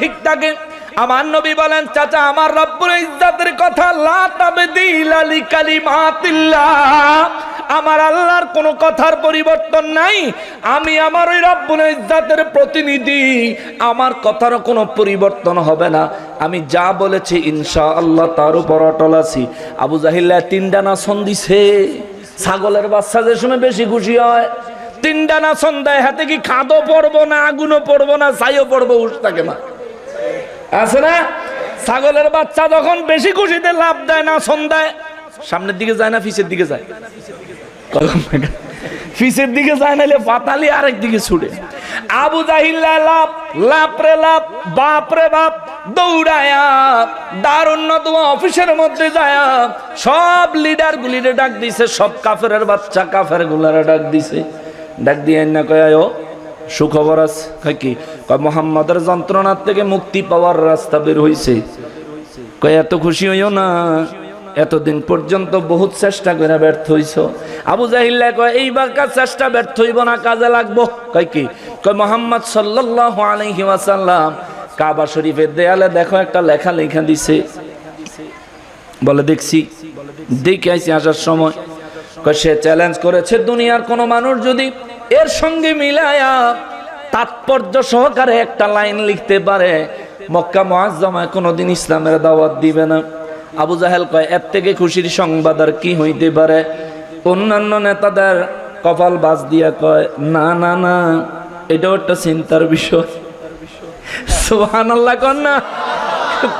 ঠিক থাকে। আমার নবী বলেন, চাচা, আমার রব্বুল ইজ্জাতের কথা, লা তাবদিল কালিমাতিল্লাহ। আমার আল্লাহর কোনো কথার পরিবর্তন নাই। আমি আমার ওই রব্বুল ইজ্জাতের প্রতিনিধি। আমার কথারও কোনো পরিবর্তন হবে না। আমি যা বলেছি ইনশা আল্লাহ তার উপর অটল আছি। আবু জাহিল্লা তিন ডানা সন্দিছে ছাগলের বাচ্চা যে সময় বেশি খুশি হয়। তিন ডানা সন্ধ্যায় হাতে কি খাদও পড়ব না, আগুনও পড়ব না, ছাইও পড়ব উঠ থাকে না। আছে না? ছাগলের বাচ্চা যখন বেশি খুশিতে লাভ দেয় না, সন্ধ্যায়, সামনের দিকে যায় না, ফিসের দিকে যায়? ফিসের দিকে যায় নাহলে পাতালি আরেক দিকে ছুটে। আবু জাহিল্লা লাভ লাভ রে লাভ, বাপ রে বাপ, দৌড়ায়া, দারুণ তোমা অফিসের মধ্যে যায়, সব লিডার ডাক দিছে, সব কাফের বাচ্চা কাফের গুলারে ডাক দিছে। ডাক দিয়ে না কয় ও সুখবর আছে। কি? মোহাম্মদের যন্ত্রণার থেকে মুক্তি পাওয়ার রাস্তা বের হইছে। কয়, এত খুশি হইও না। এতদিন পর্যন্ত বহুত চেষ্টা করে ব্যর্থ হইছ। আবু জাহিল্লা কয়, এইবার কাজ চেষ্টা ব্যর্থ হইব না, কাজে লাগবো? কয় কি? কয়, মোহাম্মদ সাল্লাল্লাহু আলাইহি ওয়াসাল্লাম কাবা শরীফের দেয়ালে দেখো একটা লেখা লেখা দিছে। বলে, দেখছি। দেখে আইছি আসার সময়। কয়, সে চ্যালেঞ্জ করেছে দুনিয়ার কোনো মানুষ যদি এর সঙ্গে মিলায়া তাৎপর্য সহকারে একটা লাইন লিখতে পারে। মক্কা মুআজ্জামায় কোনোদিন ইসলামের দাওয়াত দিবে না। আবু জাহেল কয়, এর থেকে খুশির সংবাদ আর কি হইতে পারে? অন্যান্য নেতাদের কপাল বাজ দিয়া কয়, না না না, এটাও একটা চিন্তার বিষয়। সোহান আল্লাহ না।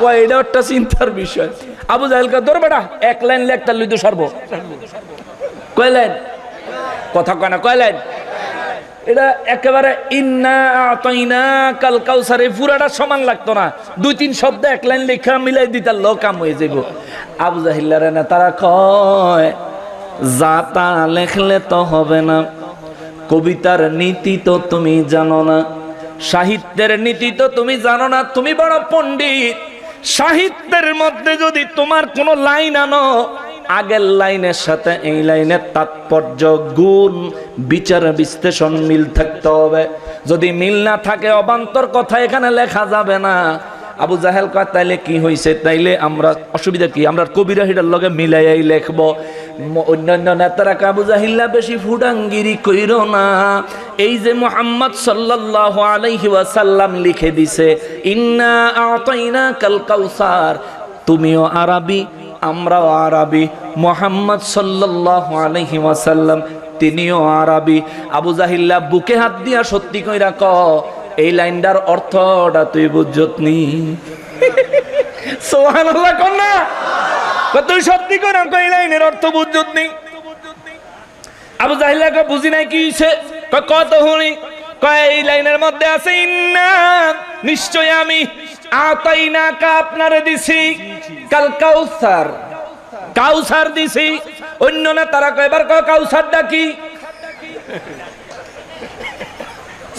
কয় একটা চিন্তার বিষয়। আবু জাহেল কয় তোর বেটা, এক লাইন লেখটা লুই তো সারবো। কয় লাইন? কথা কয় না, কয় লাইন? এটা একেবারে, ইন্না আতাইনা কাল কাউসারে পুরাটা সমান লাগতো না। দুই, তিন শব্দ এক লাইন লেখা মিলাই দিতার লোক কাম হয়ে যাইব। আবু জাহিল্লারে না তারা কয় যা তা লেখলে তো হবে না। কবিতার নীতি তো তুমি জানো না। সাহিত্যের নীতি তো তুমি জানো না। তুমি বড় পণ্ডিত। সাহিত্যের মধ্যে যদি তোমার কোনো লাইন আনো আগের লাইনের সাথে এই লাইনের তাৎপর্য, গুণ বিচার বিশ্লেষণ মিল থাকতে হবে। যদি মিল না থাকে, অবান্তর কথা এখানে লেখা যাবে না। আবু জাহেল কয়, তাইলে কি হয়েছে তাইলে আমরা, অসুবিধা কি? আমরা কবিরা হিটার লগে মিলাইয়াই লেখব। অন্যান্য নেতারা কাবু জাহিল্লা, বেশি ফুডাঙ্গিরি কইর না। এই যে মোহাম্মদ সাল্লাল্লাহু আলাইহি ওয়াসাল্লাম লিখে দিছে, ইন্না আতাইনা কাল কাউসার। তুমিও আরবি আমরাও আরবি। মোহাম্মদ সাল্লাল্লাহু আলাইহি ওয়াসাল্লাম, তিনিও আরবি। আবু জাহিল্লা বুকে হাত দিয়া সত্যি কইরা ক, এই লাইনটার অর্থটা তুই বুঝত নি সোহানুল্লাহ কর না। তুই সত্যি কর আমাকে এই লাইনের অর্থ বুঝত নি আবু জাহিল্লা বুঝি নাই কি কত হুনি। কয়, এই লাইনের মধ্যে আছে, ইন্না, নিশ্চয় আমি আতাইনা কা আপনারে দিছি, কাল কাউসার। কাউসার দিছি। অন্য না তারা কয়বার কয়, কাউসারটা কি?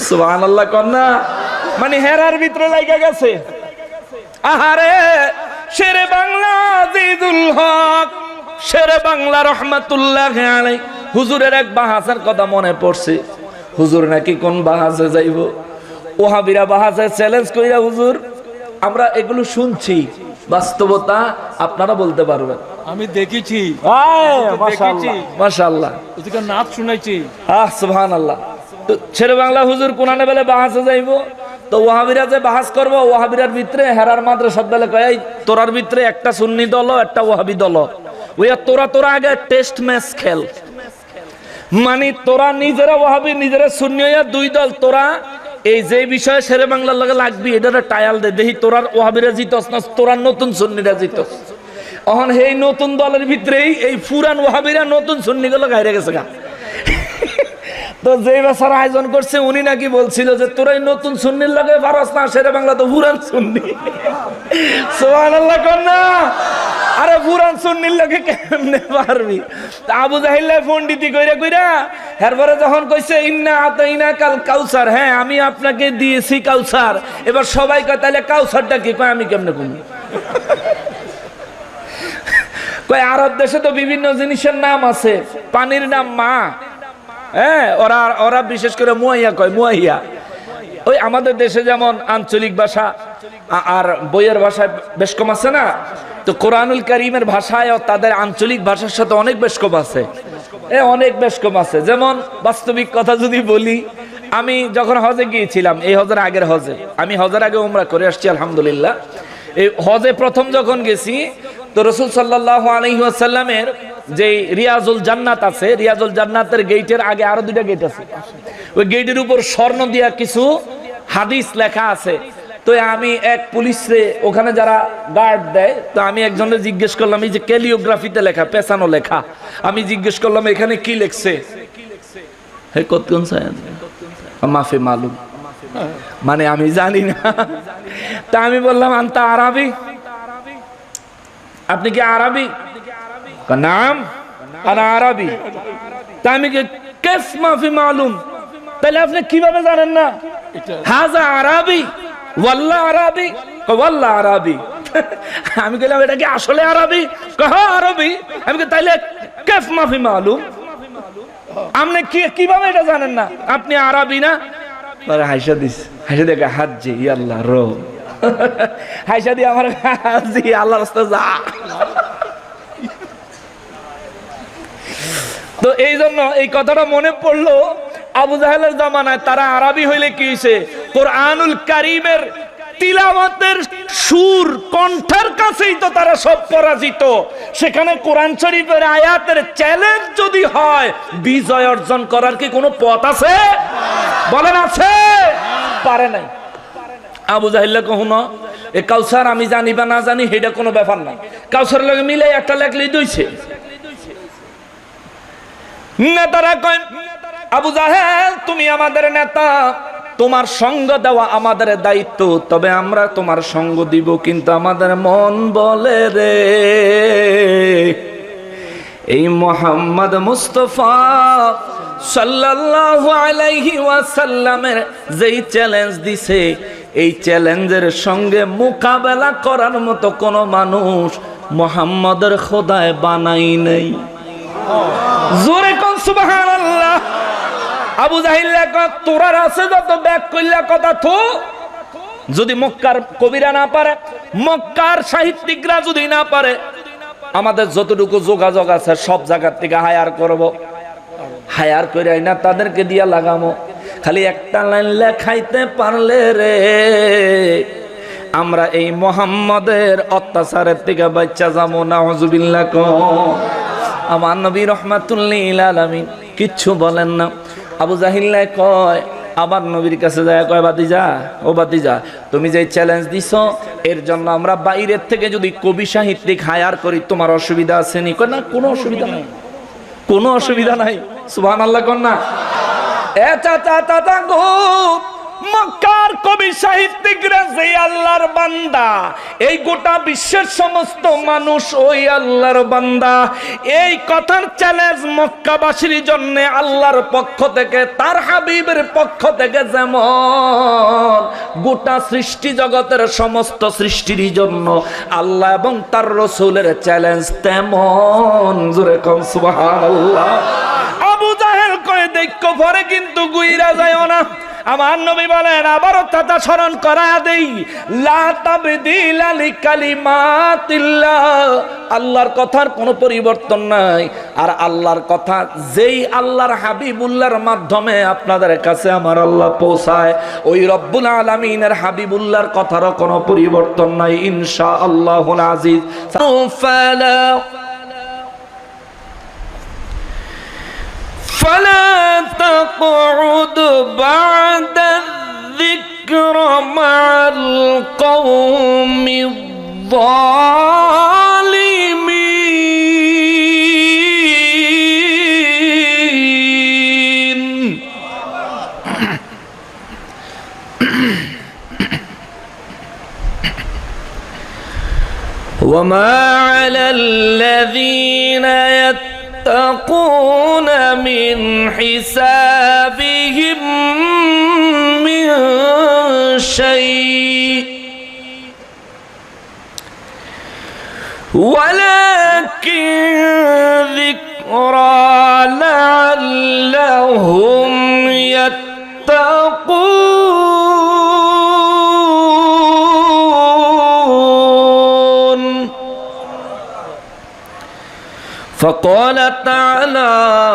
সুবহানাল্লাহ কন্যা মানে হেরার ভিতরে লাগা গেছে। আহারে, শেরে বাংলা আজিজুল হক, শেরে বাংলা রহমাতুল্লাহ আলাই হুজুরের এক বাহাসের কথা মনে পড়ছে। হুজুর নাকি কোন বাহাসে যাইব? ওহাবিরা বাহাসে চ্যালেঞ্জ কইরা হুজুর আমরা এগুলো শুনছি বাস্তবতা আপনারা বলতে পারবেন। আমি দেখেছি। মাশাআল্লাহ। নাচ শুনেছি আহ সুবহান আল্লাহ তো ছেড়ে বাংলা হুজুর কোরআনে বেলে বাহাসে যাইব? তো ওহাবিরা যে বাহাস করব ওহাবিরার ভিতরে হেরার মাদ্রাসার বেলে কয় তোরার ভিতরে একটা সুন্নি দল একটা ওহাবি দল। ওই তোরা তোরা আগে টেস্ট ম্যাচ খেল। মানে তোরা নিজেরা ওহাবি নিজেরা হইয়া দুই দল, তোরা এই যে বিষয়ে শেরে বাংলার লগে লাগবি এটা টায়াল দে। দেখি তোরার ওহাবিরা জিতস না তোরার নতুন সুন্নিরা জিতস। অহন এই নতুন দলের ভিতরেই এই ফুরান ওহাবিরা নতুন সুন্নিগুলো গাইরে গেছে গা। তো যে বছর আয়োজন করছে, উনি নাকি বলছিল যে তোরাই নতুন সুন্নির লাগে পারস না সেরে বাংলা তো পুরান সুন্নি। সোহান আল্লাহ কন্যা আরে পুরান সুন্নির লাগে কেমনে পারবি? আবু জাহিল্লা পন্ডিতি কইরা কইরা, এরপরে যখন কইছে, ইন্না আতাইনা কাল কাউসার। হ্যাঁ আমি আপনাকে দিয়েছি কাউসার। এবার সবাই কয় তাহলে কাউসারটা কি? কয়, আমি কেমনে কমি? কয়, আরব দেশে তো বিভিন্ন জিনিসের নাম আছে। পানির নাম মা। হ্যাঁ ওরা ওরা বিশেষ করে মুয়াইয়া কয়, মুয়াইয়া। ওই আমাদের দেশে যেমন আঞ্চলিক ভাষা আর বইয়ের ভাষায় বেশ কম আছে না? তো কোরআনুল করিমের ভাষায় তাদের আঞ্চলিক ভাষার সাথে অনেক বেশ কম আছে। এ, অনেক বেশ কম আছে। যেমন বাস্তবিক কথা যদি বলি, আমি যখন হজে গিয়েছিলাম, এই হজের আগের হজে, আমি হজের আগে উমরা করে আসছি, আলহামদুলিল্লাহ। এই হজে প্রথম যখন গেছি, তো রসুল সাল্লাহ আলহিহাসাল্লামের যে রিয়াজুল জান্নাত আছে, রিয়াজুল জান্নাতের গেটের আগে আরও দুইটা গেট আছে। ওই গেটের উপর স্বর্ণ দিয়া কিছু হাদিস লেখা আছে। তো আমি এক পুলিশে ওখানে যারা গার্ড দেয়, তো আমি একজনের জিজ্ঞেস করলাম, এই যে ক্যালিওগ্রাফিতে লেখা পেছানো লেখা। আমি জিজ্ঞেস করলাম, এখানে কি লেখছে? হে কতক্ষণ সায়ান মাফি, মালুম। মানে আমি জানি না। তা আমি বললাম আন্তা আরবি? আপনি কি আরবি? নাম? আনা আরবি। তা আমি কি, কেফ মাফি মালুম? তাহলে আপনি কীভাবে জানেন না? হাজা আরবি। ওয়াল্লা আরবি আমি বললাম এটা কি আসলে আরবি? কা হ্যাঁ আরবি। আমি তাইলে কেফ মাফি মালুম। আপনি কীভাবে এটা জানেন না? আপনি আরবি না? হাইসা দিস হাত আল্লাহ হাইসা আমার তো এই জন্য এই কথাটা মনে পড়ল আবু জাহেলের জামানায় তারা আরবি হইলে কি হয়েছে কোরআনুল কারিমের তিলাওয়াতের সুর কণ্ঠের কাছেই তো তারা সব পরাজিত। সেখানে কোরআন শরীফের আয়াতের চ্যালেঞ্জ যদি হয়, বিজয় অর্জন করার কি কোনো পথ আছে? বলেন, আছে? পারে নাই। আবু জাহিল্লা কখনো এ কাউসার, আমি জানি বা না জানি সেটা কোনো ব্যাপার নাই। কাউসার লগে মিলে একটা লেখলেই দইছে নেতারা কয় আবু জাহেল, তুমি আমাদের নেতা। তোমার সঙ্গ দেওয়া আমাদের দায়িত্ব, তবে আমরা তোমার সঙ্গ দিব, কিন্তু আমাদের মন বলে রে। এই মোহাম্মদ মুস্তফা সাল্লাল্লাহু আলাইহি ওয়াসাল্লামের যেই চ্যালেঞ্জ দিছে, এই চ্যালেঞ্জের সঙ্গে মোকাবেলা করার মতো কোনো মানুষ মোহাম্মদের খোদায় বানাই নেই। জোরে কোন সুবহানাল্লাহ। আবু জাহিল্লা কয় তোরার আছে যত ব্যাগ কইলা কথা থু। যদি মক্কার কবিরা না পারে, মক্কার সাহিত্যিকরা যদি না পারে, আমাদের যতটুকু যোগাযোগ আছে, সব জায়গার থেকে হায়ার করব। হায়ার করে না তাদেরকে দিয়া লাগামো। খালি একটা লাইন লেখাইতে পারলে রে, আমরা এই মোহাম্মদের অত্যাচারের থেকে বাচ্চা যাব না হজুবিল্লা আমার নবী রহমাতুল্লিল আলামিন, কিচ্ছু বলেন না। আবু জাহিল্লায় কয় আবার নবীর কাছে যায়, কয় বাতিজা ও বাতিজা তুমি যে চ্যালেঞ্জ দিছ, এর জন্য আমরা বাইরের থেকে যদি কবি সাহিত্যিক হায়ার করি, তোমার অসুবিধা আছে নি? না, কোনো অসুবিধা নাই। কোনো অসুবিধা নাই। সুবহানাল্লাহ আল্লাহ কন্যা এ চাচা চাচা গো। মক্কার কবি সাহিত্যিকরা যে আল্লাহর বান্দা, এই গোটা বিশ্বের সমস্ত মানুষ ওই আল্লাহর বান্দা। এই কথার চ্যালেঞ্জ মক্কাবাসীর জন্য আল্লাহর পক্ষ থেকে, তার হাবিবের পক্ষ থেকে যেমন গোটা সৃষ্টি জগতের সমস্ত সৃষ্টির জন্য আল্লাহ এবং তার রসুলের চ্যালেঞ্জ তেমন। জোরে কম, সুবহানাল্লাহ। আবু জাহেল কয়ে, দেখো পরে কিন্তু গুইরা যায় না। আমার নবী বলেন আবারও তাতা স্মরণ করা দেই লা তাবদিল আলি কালিমাতিল্লাহ আল্লাহর কথার কোনো পরিবর্তন নাই আর আল্লাহর কথা যেই আল্লাহর হাবিবুল্লাহর মাধ্যমে আপনাদের কাছে আমার আল্লাহ পৌঁছায় ওই রব্বুল আলামিনের হাবিবুল্লাহর কথারও কোনো পরিবর্তন নাই ইনশা আল্লাহুল আজিজ ফালা فلا تقعد بعد الذكر مع القوم الظالمين. وما على الذين يتقون من حسابهم من شيء. ولكن ذكرى لعلهم يتقون. فقال تعالى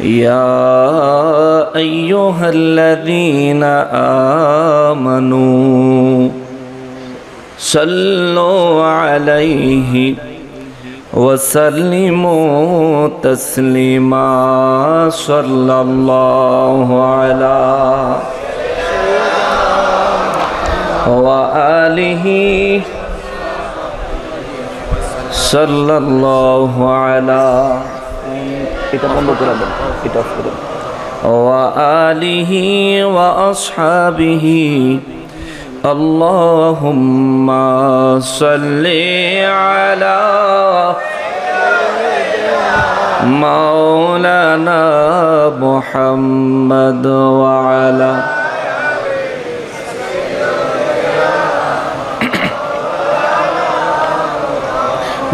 يا أيها الذين آمنوا صلوا عليه وسلموا تسليما صلى الله على وآله صلى الله على এটা বন্ধ করে দেন এটা অফ করে وآله وأصحابه اللهم صل على مولانا محمد وعلى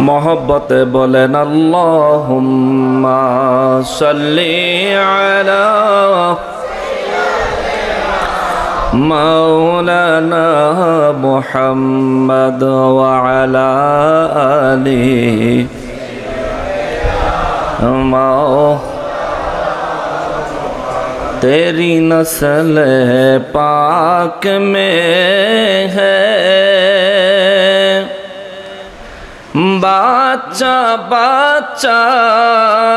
محبت بولن اللہم صلی علی مولانا محمد وعلا آلی تیری نسل پاک میں ہے बाचा बाचा,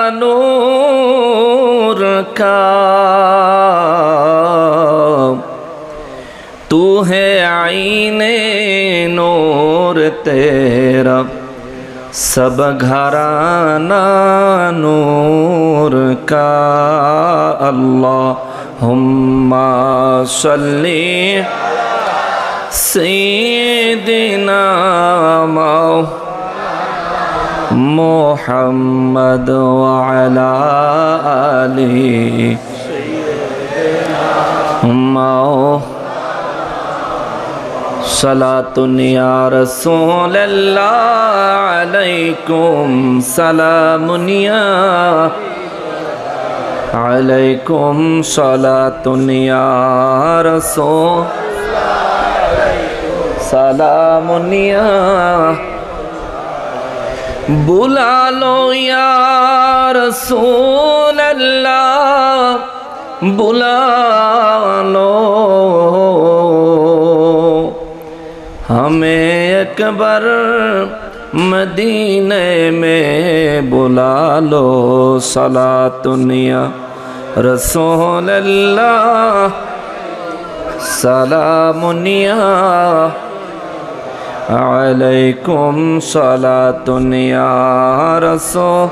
नूर का। तू है आईने नूर तेरा, सब घराना नूर का। अल्लाह हम्मा सल्ली सी दिना माओ محمد وعلى آله. صلاة يا رسول الله عليكم. سلام يا عليكم. صلاة يا رسول سلام يا بلا لو یا رسول اللہ، بلا لو۔ ہمیں اکبر مدینے میں بلا لو صلا دنیا رسول اللہ۔ سلام عليكم صلاة يا رسول